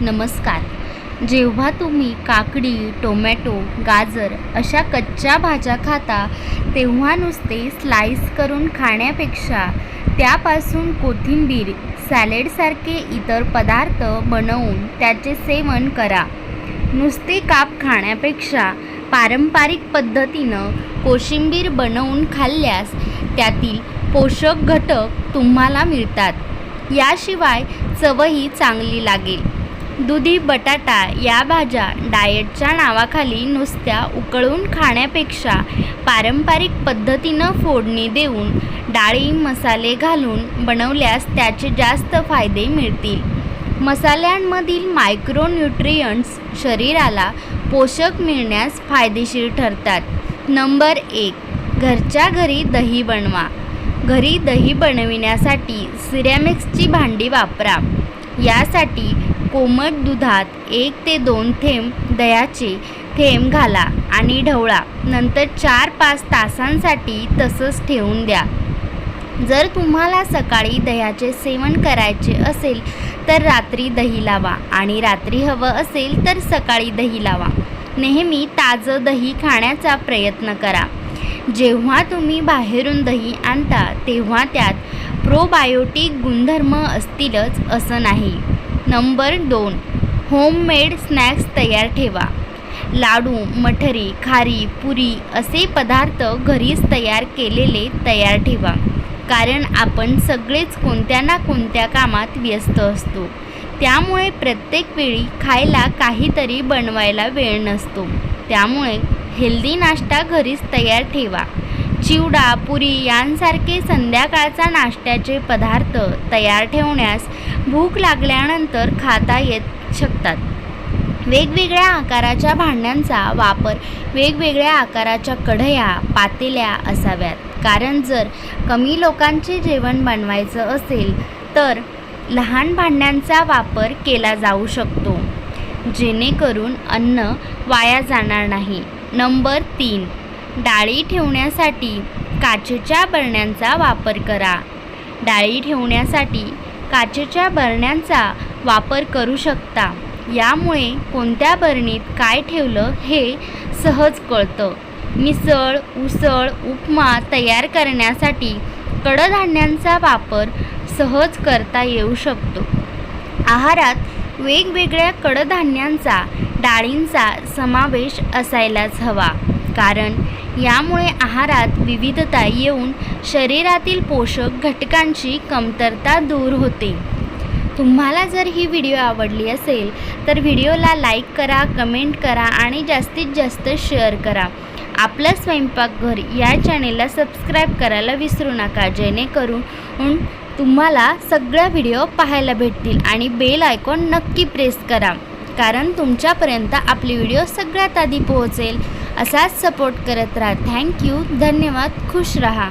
नमस्कार. जेव्हा तुम्ही काकडी टोमॅटो गाजर अशा कच्च्या भाज्या खाता तेव्हा नुसते स्लाइस करून खाण्यापेक्षा त्यापासून कोथिंबीर सॅलेडसारखे इतर पदार्थ बनवून त्याचे सेवन करा. नुसते काप खाण्यापेक्षा पारंपरिक पद्धतीनं कोशिंबीर बनवून खाल्ल्यास त्यातील पोषक घटक तुम्हाला मिळतात. याशिवाय चवही चांगली लागेल. दुधी बटाटा या भाज्या डाएटच्या नावाखाली नुसत्या उकळून खाण्यापेक्षा पारंपरिक पद्धतीनं फोडणी देऊन डाळी मसाले घालून बनवल्यास त्याचे जास्त फायदे मिळतील. मसाल्यांमधील मायक्रोन्यूट्रियंट्स शरीराला पोषक मिळण्यास फायदेशीर ठरतात. नंबर एक घरच्या घरी दही बनवा. घरी दही बनविण्यासाठी सिरॅमिक्सची भांडी वापरा. यासाठी कोमट दुधात एक ते दोन थेंब दह्याचे थेंब घाला आणि ढवळा. नंतर चार पाच तासांसाठी तसंच ठेवून द्या. जर तुम्हाला सकाळी दह्याचे सेवन करायचे असेल तर रात्री दही लावा आणि रात्री हवं असेल तर सकाळी दही लावा. नेहमी ताजं दही खाण्याचा प्रयत्न करा. जेव्हा तुम्ही बाहेरून दही आणता तेव्हा त्यात प्रोबायोटिक गुणधर्म असतीलच असं नाही. नंबर दोन. होममेड स्नॅक्स तयार ठेवा. लाडू मठरी खारी पुरी असे पदार्थ घरीच तयार केलेले तयार ठेवा. कारण आपण सगळेच कोणत्या ना कोणत्या कामात व्यस्त असतो. त्यामुळे प्रत्येक वेळी खायला काहीतरी बनवायला वेळ नसतो. त्यामुळे हेल्दी नाश्ता घरीच तयार ठेवा. चिवडा पुरी यांसारखे संध्याकाळचा नाश्त्याचे पदार्थ तयार ठेवण्यास भूक लागल्यानंतर खाता येत शकतात. वेगवेगळ्या आकाराच्या भांड्यांचा वापर वेगवेगळ्या आकाराच्या कढया पातेल्या असाव्यात. कारण जर कमी लोकांचे जेवण बनवायचं असेल तर लहान भांड्यांचा वापर केला जाऊ शकतो. जेणेकरून अन्न वाया जाणार नाही. नंबर तीन. डाळी ठेवण्यासाठी काचेच्या बरण्यांचा वापर करा. डाळी ठेवण्यासाठी काचेच्या बरण्यांचा वापर करू शकता. यामुळे कोणत्या बरणीत काय ठेवलं हे सहज कळतं. मिसळ उसळ उपमा तयार करण्यासाठी कडधान्यांचा वापर सहज करता येऊ शकतो. आहारात वेगवेगळ्या कडधान्यांचा डाळींचा समावेश असायलाच हवा. कारण यामुळे आहारात विविधता येऊन शरीरातील पोषक घटकांची कमतरता दूर होते. तुम्हाला जर ही व्हिडिओ आवडली असेल तर व्हिडिओला लाईक करा कमेंट करा आणि जास्तीत जास्त शेअर करा. आपलं स्वयंपाकघर या चॅनेलला सबस्क्राईब करायला विसरू नका जेणेकरून तुम्हाला सगळ्या व्हिडिओ पाहायला भेटतील आणि बेल आयकॉन नक्की प्रेस करा. कारण तुमच्यापर्यंत आपली व्हिडिओ सगळ्यात आधी पोहोचेल. असाच सपोर्ट करत राहा. थँक्यू धन्यवाद. खुश रहा.